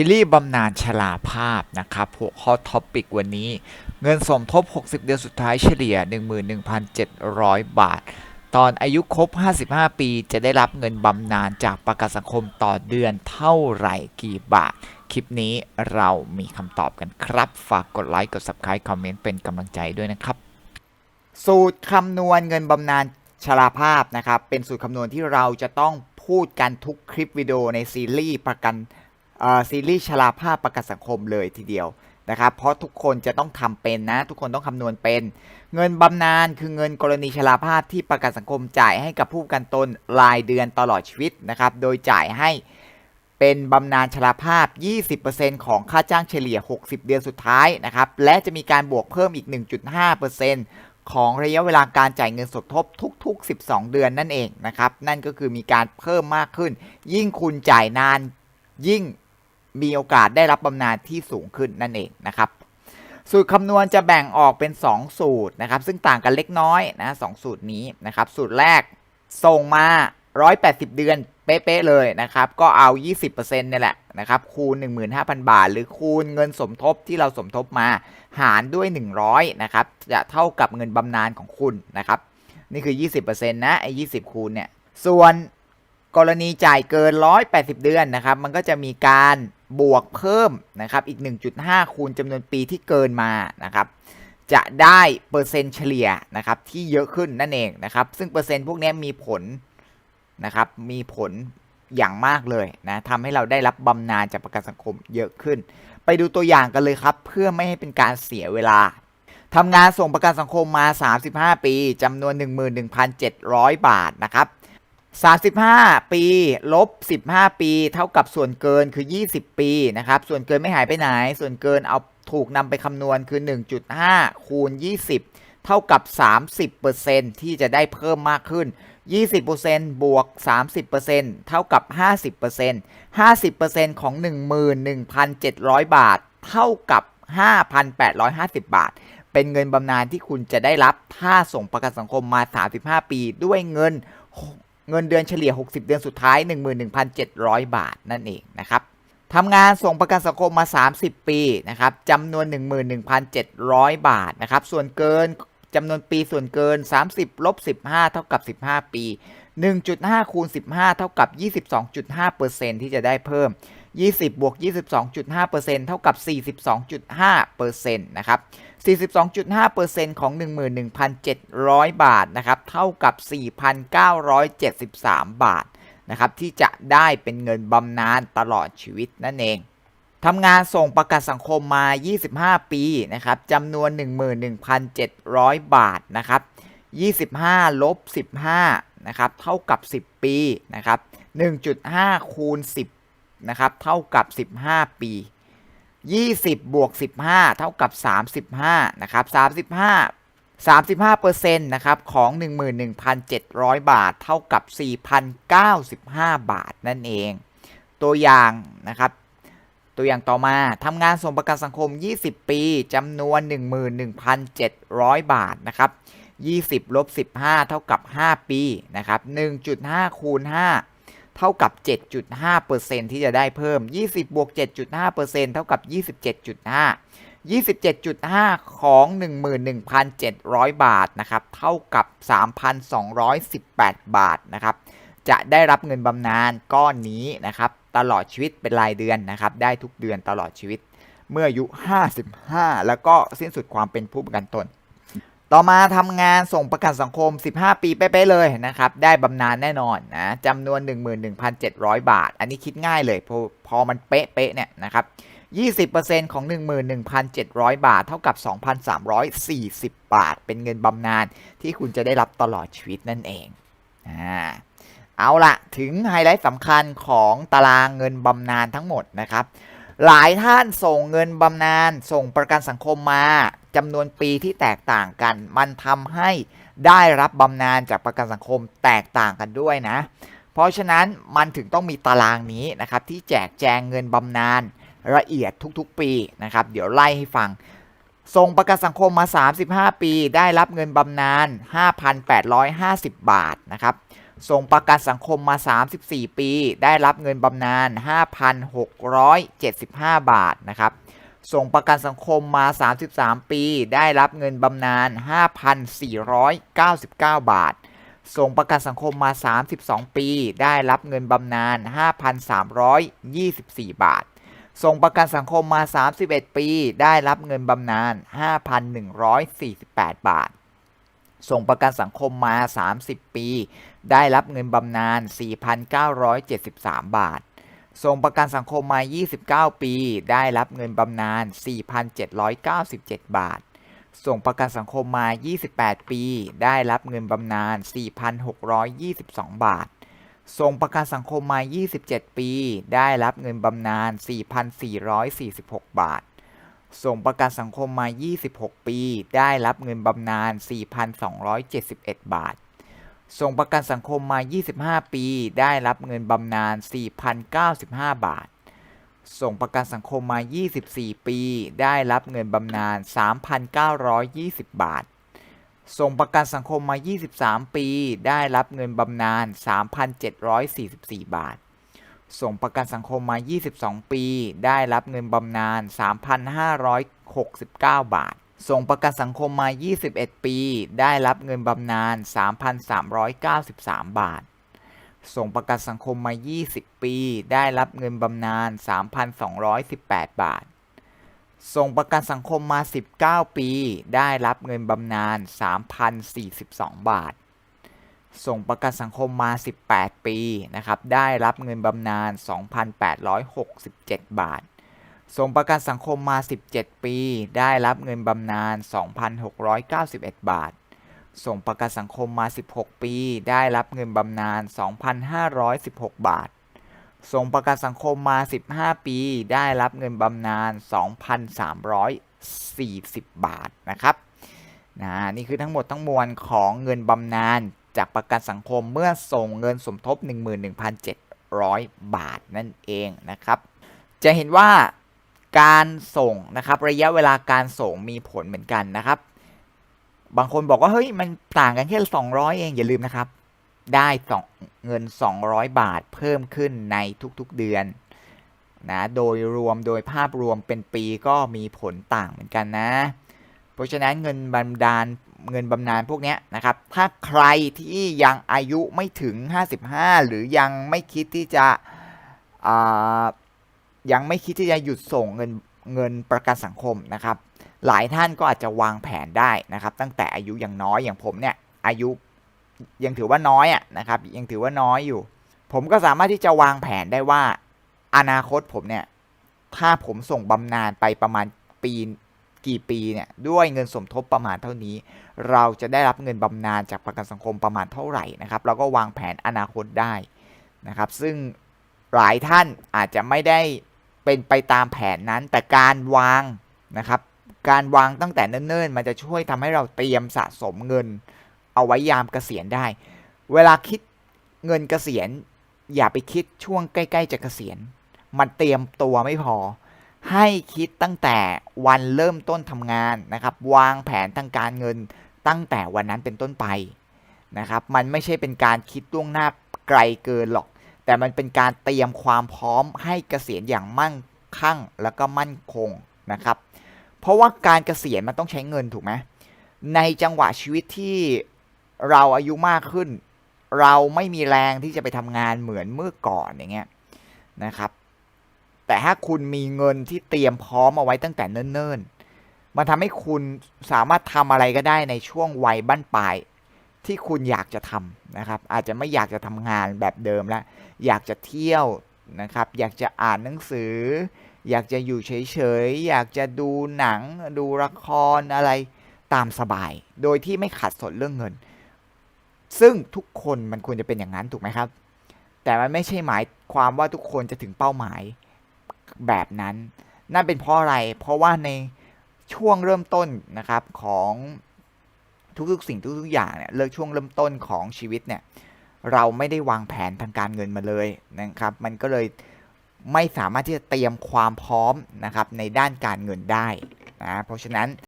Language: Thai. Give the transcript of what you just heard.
ซีรีส์บำนาญชราภาพนะครับหัวข้อท็อปิกวันนี้ เงินสมทบ 60 เดือนสุดท้ายเฉลี่ย 11,700 บาท ตอนอายุครบ 55 ปี จะได้รับเงินบำนาญจากประกันสังคมต่อเดือนเท่าไหร่กี่บาท คลิปนี้เรามีคำตอบกันครับ ฝากกดไลค์กด subscribe คอมเมนต์เป็นกำลังใจด้วยนะครับ สูตรคำนวณเงินบำนาญชราภาพนะครับเป็นสูตรคำนวณที่เราจะต้องพูดกันทุกคลิปวิดีโอในซีรีส์ประกัน ซีรีส์ชราภาพประกันสังคมเลยทีเดียวนะครับ เพราะทุกคนจะต้องทำเป็นนะ ทุกคนต้องคำนวณเป็น เงินบำนาญคือเงินกรณีชราภาพที่ประกันสังคมจ่ายให้กับผู้ประกันตนรายเดือนตลอดชีวิตนะครับ โดยจ่ายให้เป็นบำนาญชราภาพ 20%ของค่าจ้างเฉลี่ย 60 เดือนสุดท้ายนะครับ และจะมีการบวกเพิ่มอีก 1.5%ของระยะเวลาการจ่ายเงินสมทบทุก ๆ 12 เดือนนั่นเองนะครับ นั่นก็คือมีการเพิ่มมากขึ้น ยิ่งคุณจ่ายนานยิ่ง มีโอกาสได้รับบำนาญที่สูงขึ้นนั่นเองนะครับสูตรคำนวณจะแบ่งออกเป็น 2 สูตรนะครับ ซึ่งต่างกันเล็กน้อยนะสองสูตรนี้นะครับ สูตรแรกส่งมา 180 เดือนเป๊ะๆเลยนะครับ ก็เอา 20%เนี่ยแหละนะครับคูณ 15,000 บาท หรือคูณเงินสมทบที่เราสมทบมาหารด้วย 100นะครับจะเท่ากับเงินบำนาญของคุณนะครับ นี่คือ 20%นะไอ้20 คูณเนี่ยส่วนกรณีจ่ายเกิน 180 เดือนนะครับ มันก็จะมีการ บวกเพิ่มนะครับอีก 1.5 คูณจำนวนปีที่เกินมานะครับจะได้เปอร์เซ็นต์เฉลี่ยนะครับที่เยอะขึ้นนั่นเองนะครับ ซึ่งเปอร์เซ็นต์พวกนี้มีผลนะครับมีผลอย่างมากเลยนะทำให้เราได้รับบำนาญจากประกันสังคมเยอะขึ้น ไปดูตัวอย่างกันเลยครับ เพื่อไม่ให้เป็นการเสียเวลาทำงานส่งประกันสังคมมา 35 ปีจำนวน 11,700 บาทนะครับ 35 ปี ลบ 15 ปี เท่ากับส่วนเกินคือ 20 ปีนะครับ ส่วนเกินไม่หายไปไหน ส่วนเกินเอาถูกนำไปคำนวณคือ 1.5 คูณ 20 เท่ากับ 30%ที่จะได้เพิ่มมากขึ้น 20%บวก 30%เท่ากับ 50% 50%ของ 11,700 บาท เท่ากับ 5,850 บาท เป็นเงินบำนาญที่คุณจะได้รับถ้าส่งประกันสังคมมา 35 ปีด้วยเงิน เงินเดือนเฉลี่ย 60 เดือนสุดท้าย 11,700 บาทนั่นเองนะครับทำงานส่งประกันสังคมมา 30 ปีนะครับจำนวน 11,700 บาทนะครับ ส่วนเกินจำนวนปีส่วนเกิน 30 ลบ 15 เท่ากับ 15 ปี 1.5 คูณ 15 เท่ากับ 22.5%ที่จะได้เพิ่ม 20 บวก 22.5%เท่ากับ 42.5%นะครับ 42.5%ของ 11,700 บาทนะครับ เท่ากับ 4,973 บาทนะครับ ที่จะได้เป็นเงินบำนาญตลอดชีวิตนั่นเองทำงานส่งประกันสังคมมา 25 ปีนะครับจำนวน 11,700 บาทนะครับ25ลบ15นะครับ เท่ากับ 10 ปีนะครับ 1.5 คูณ 10 นะครับ เท่ากับ 15 ปี 20 บวก 15 เท่ากับ 35 นะครับ 35 35%นะครับ ของ 11,700 บาท เท่ากับ 4,095 บาทนั่นเอง ตัวอย่างนะครับ ตัวอย่างต่อมาทำงานส่งประกันสังคม 20 ปีจำนวน 11,700 บาทนะครับ 20ลบ15 เท่ากับ 5 ปีนะครับ 1.5 คูณ 5 เท่ากับ 7.5%ที่จะได้เพิ่ม 20 บวก 7.5%เท่ากับ 27.5 27.5 ของ 11,700 บาทนะครับ เท่ากับ 3,218 บาทนะครับ จะได้รับเงินบำนาญก้อนนี้นะครับ ตลอดชีวิตเป็นรายเดือนนะครับ ได้ทุกเดือนตลอดชีวิต เมื่ออายุ 55 แล้วก็สิ้นสุดความเป็นผู้ประกันตน ต่อมาทำงานส่งประกันสังคม 15 ปีเป๊ะๆเลยนะครับ ได้บำนาญแน่นอนนะจำนวน 11,700 บาท อันนี้คิดง่ายเลยพอพอมันเป๊ะๆเนี่ยนะครับ20%ของ 11,700 บาท เท่ากับ 2,340 บาท เป็นเงินบำนาญที่คุณจะได้รับตลอดชีวิตนั่นเองอ่าเอาละถึงไฮไลท์สำคัญของตารางเงินบำนาญทั้งหมดนะครับ หลายท่านส่งเงินบำนาญส่งประกันสังคมมาจำนวนปีที่แตกต่างกัน มันทำให้ได้รับบำนาญจากประกันสังคมแตกต่างกันด้วยนะ เพราะฉะนั้นมันถึงต้องมีตารางนี้นะครับที่แจกแจงเงินบำนาญละเอียดทุกๆ ปีนะครับ เดี๋ยวไล่ให้ฟังส่งประกันสังคมมา 35 ปี ได้รับเงินบำนาญ5,850 บาทนะครับ ส่งประกันสังคมมา 34 ปี ได้รับเงินบำนาญ 5,675 บาทนะครับ ส่งประกันสังคมมา 33 ปี ได้รับเงินบำนาญ 5,499 บาท ส่งประกันสังคมมา 32 ปี ได้รับเงินบำนาญ 5,324 บาท ส่งประกันสังคมมา 31 ปี ได้รับเงินบำนาญ 5,148 บาท ส่งประกันสังคมมา 30 ปี ได้รับเงินบำนาญ 4,973 บาท ส่งประกันสังคมมา 29 ปี ได้รับเงินบำนาญ 4,797 บาท ส่งประกันสังคมมา 28 ปี ได้รับเงินบำนาญ 4,622 บาท ส่งประกันสังคมมา 27 ปี ได้รับเงินบำนาญ 4,446 บาท ส่งประกันสังคมมา 26 ปี ได้รับเงินบำนาญ 4,271 บาท ส่งประกันสังคมมา 25 ปี ได้รับเงินบำนาญ 4,095 บาท ส่งประกันสังคมมา 24 ปี ได้รับเงินบำนาญ 3,920 บาท ส่งประกันสังคมมา 23 ปี ได้รับเงินบำนาญ 3,744 บาท ส่งประกันสังคมมา 22 ปี ได้รับเงินบำนาญ 3,569 บาท ส่งประกันสังคมมา 21 ปี ได้รับเงินบำนาญ 3,393 บาท ส่งประกันสังคมมา 20 ปี ได้รับเงินบำนาญ 3,218 บาท ส่งประกันสังคมมา 19 ปี ได้รับเงินบำนาญ 3,042 บาท ส่งประกันสังคมมา 18 ปีนะครับได้รับเงินบำนาญ 2,867 บาท ส่งประกันสังคมมา 17 ปี ได้รับเงินบำนาญ 2,691 บาท ส่งประกันสังคมมา 16 ปี ได้รับเงินบำนาญ 2,516 บาท ส่งประกันสังคมมา 15 ปี ได้รับเงินบำนาญ 2,340 บาทนะครับนะนี่คือทั้งหมดทั้งมวลของเงินบำนาญ จากประกันสังคมเมื่อส่งเงินสมทบ 11,700 บาทนั่นเองนะครับ จะเห็นว่าการส่งนะครับระยะเวลาการส่งมีผลเหมือนกันนะครับ บางคนบอกว่าเฮ้ยมันต่างกันแค่ 200 เองอย่าลืมนะครับ ได้สองเงิน 200 บาทเพิ่มขึ้นในทุกๆเดือนนะโดยรวมโดยภาพรวมเป็นปีก็มีผลต่างเหมือนกันนะ เพราะฉะนั้นเงินบำนดาญ เงินบำนาญพวกนี้นะครับ ถ้าใครที่ยังอายุไม่ถึง 55 หรือยังไม่คิดที่จะยังไม่คิดที่จะหยุดส่งเงินเงินประกันสังคมนะครับ หลายท่านก็อาจจะวางแผนได้นะครับ ตั้งแต่อายุยังน้อยอย่างผมเนี่ยอายุยังถือว่าน้อยอะนะครับ ยังถือว่าน้อยอยู่ ผมก็สามารถที่จะวางแผนได้ว่า อนาคตผมเนี่ย ถ้าผมส่งบำนาญไปประมาณปี กี่ปีเนี่ยด้วยเงินสมทบประมาณเท่านี้ เราจะได้รับเงินบำนาญจากประกันสังคมประมาณเท่าไหร่นะครับเราก็วางแผนอนาคตได้นะครับซึ่งหลายท่านอาจจะไม่ได้เป็นไปตามแผนนั้น แต่การวางนะครับการวางตั้งแต่เนิ่นๆ มันจะช่วยทำให้เราเตรียมสะสมเงิน เอาไว้ยามเกษียณได้ เวลาคิดเงินเกษียณ อย่าไปคิดช่วงใกล้ ๆ จะเกษียณ มันเตรียมตัวไม่พอ ให้คิดตั้งแต่วันเริ่มต้นทำงานนะครับ วางแผนทางการเงินตั้งแต่วันนั้นเป็นต้นไปนะครับ มันไม่ใช่เป็นการคิดล่วงหน้าไกลเกินหรอก แต่มันเป็นการเตรียมความพร้อมให้เกษียณอย่างมั่งคั่งแล้วก็มั่นคงนะครับ เพราะว่าการเกษียณมันต้องใช้เงินถูกไหมในจังหวะชีวิตที่เราอายุมากขึ้น เราไม่มีแรงที่จะไปทำงานเหมือนเมื่อก่อนอย่างเงี้ยนะครับ แต่ถ้าคุณมีเงินที่เตรียมพร้อมเอาไว้ตั้งแต่เนิ่นๆ มันทำให้คุณสามารถทำอะไรก็ได้ในช่วงวัยบั้นปลาย ที่คุณอยากจะทำนะครับ อาจจะไม่อยากจะทำงานแบบเดิมแล้ว อยากจะเที่ยวนะครับ อยากจะอ่านหนังสือ อยากจะอยู่เฉยๆ อยากจะดูหนัง ดูละครอะไรตามสบาย โดยที่ไม่ขัดสนเรื่องเงิน ซึ่งทุกคนมันควรจะเป็นอย่างนั้นถูกไหมครับ แต่มันไม่ใช่หมายความว่าทุกคนจะถึงเป้าหมาย แบบนั้น นั่นเป็นเพราะอะไร เพราะว่าในช่วงเริ่มต้นนะครับของทุกๆสิ่งทุกๆอย่างเนี่ยเลิกช่วงเริ่มต้นของชีวิตเนี่ยเราไม่ได้วางแผนทางการเงินมาเลยนะครับ มันก็เลยไม่สามารถที่จะเตรียมความพร้อมนะครับในด้านการเงินได้นะเพราะฉะนั้น